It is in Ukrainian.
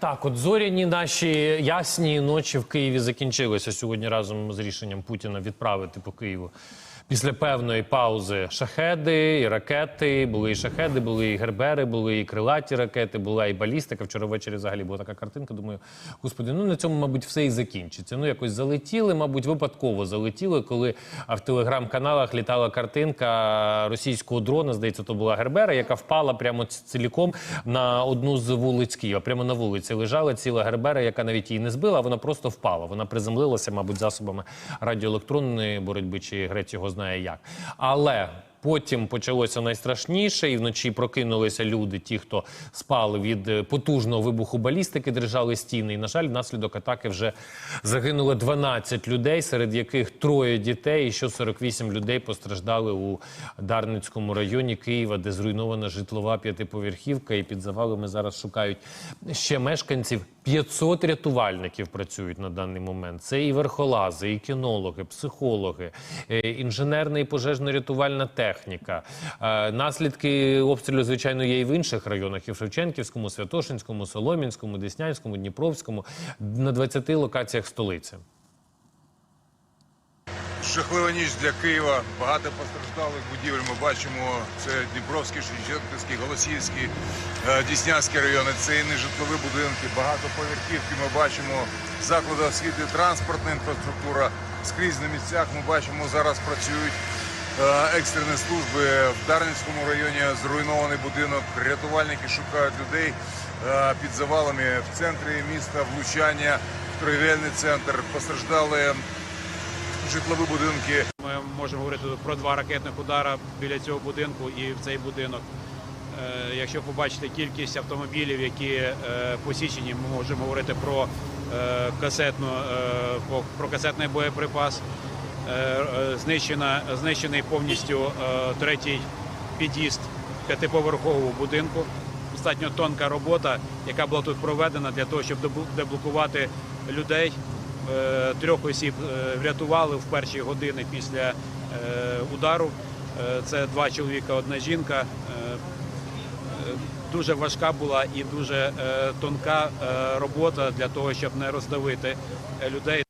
Так, от зоряні наші ясні ночі в Києві закінчилися сьогодні разом з рішенням Путіна відправити по Києву. Після певної паузи шахеди і ракети. Були і шахеди, були і гербери, були і крилаті ракети, була і балістика. Вчора ввечері взагалі була така картинка. Думаю, господи, ну на цьому, мабуть, все і закінчиться. Ну якось залетіли, мабуть, випадково залетіли, коли в телеграм-каналах літала картинка російського дрона. Здається, то була гербера, яка впала прямо ціліком на одну з вулиць Києва. Прямо на вулиці лежала ціла гербера, яка навіть її не збила, вона просто впала. Вона приземлилася, мабуть, засобами радіоелектронної боротьби, чи грець його знає як. Але. Потім почалося найстрашніше, і вночі прокинулися люди, ті, хто спали від е, потужного вибуху балістики, держали стіни. І, на жаль, внаслідок атаки вже загинуло 12 людей, серед яких троє дітей, і ще 48 людей постраждали у Дарницькому районі Києва, де зруйнована житлова п'ятиповерхівка. І під завалами зараз шукають ще мешканців. 500 рятувальників працюють на даний момент. Це і верхолази, і кінологи, психологи, е, інженерна і пожежно-рятувальна техніка. Е, Наслідки обстрілу, звичайно, є і в інших районах: і в Шевченківському, Святошинському, Солом'янському, Деснянському, Дніпровському, на 20 локаціях столиці. Жахлива ніч для Києва. Багато постраждалих будівель. Ми бачимо це Дніпровський, Шевченківський, Голосіївський, е, Діснянський райони. Це і нежитлові будинки, багатоповерхівки. Ми бачимо заклади освіти, транспортна інфраструктура. Скрізь на місцях ми бачимо зараз працюють е, екстрені служби в Дарницькому районі. Зруйнований будинок. Рятувальники шукають людей е, під завалами в центрі міста. Влучання в торгівельний центр. Постраждали житлові будинки. Ми можемо говорити про два ракетних удара біля цього будинку і в цей будинок. Е, Якщо побачите кількість автомобілів, які е, посічені, ми можемо говорити про е, касетну, про касетний боєприпас. Знищена, знищений повністю третій під'їзд п'ятиповерхового будинку. Достатньо тонка робота, яка була тут проведена для того, щоб деблокувати людей. Е, Трьох осіб е, врятували в перші години після е, удару. Це два чоловіка, одна жінка. Дуже важка була і дуже тонка робота для того, щоб не роздавити людей.